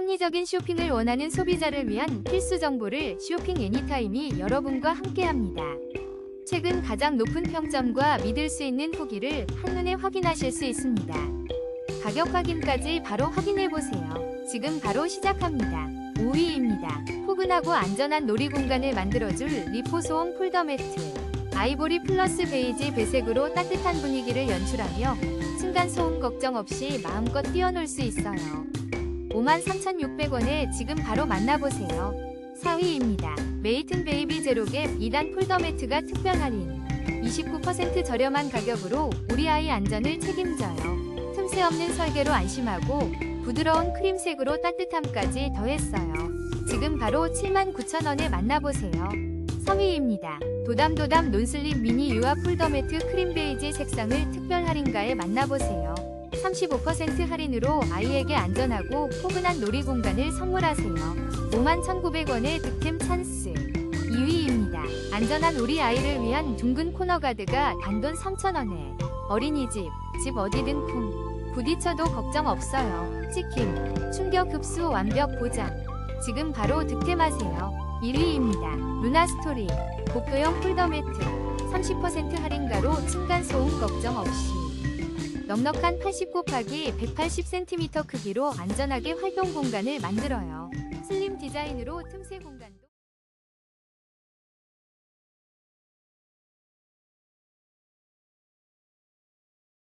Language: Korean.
합리적인 쇼핑을 원하는 소비자를 위한 필수 정보를 쇼핑 애니타임이 여러분과 함께합니다. 최근 가장 높은 평점과 믿을 수 있는 후기를 한눈에 확인하실 수 있습니다. 가격 확인까지 바로 확인해 보세요. 지금 바로 시작합니다. 5위입니다. 포근하고 안전한 놀이 공간을 만들어줄 리포소음 폴더 매트. 아이보리 플러스 베이지 배색으로 따뜻한 분위기를 연출하며 층간 소음 걱정 없이 마음껏 뛰어놀 수 있어요. 53,600원에 지금 바로 만나보세요. 4위입니다. 메이튼 베이비 제로갭 2단 폴더 매트가 특별 할인. 29% 저렴한 가격으로 우리 아이 안전을 책임져요. 틈새 없는 설계로 안심하고 부드러운 크림색으로 따뜻함까지 더했어요. 지금 바로 79,000원에 만나보세요. 3위입니다. 도담도담 논슬립 미니 유아 폴더 매트 크림 베이지 색상을 특별 할인가에 만나보세요. 35% 할인으로 아이에게 안전하고 포근한 놀이 공간을 선물하세요. 51,900원의 득템 찬스. 2위입니다. 안전한 우리 아이를 위한 둥근 코너 가드가 단돈 3,000원에 어린이집, 집 어디든 쿵. 부딪혀도 걱정 없어요. 찍힘, 충격 흡수 완벽 보장. 지금 바로 득템하세요. 1위입니다. 루나스토리, 복도형 폴더 매트. 30% 할인가로 층간 소음 걱정 없이. 넉넉한 80 곱하기 180cm 크기로 안전하게 활동 공간을 만들어요. 슬림 디자인으로 틈새 공간도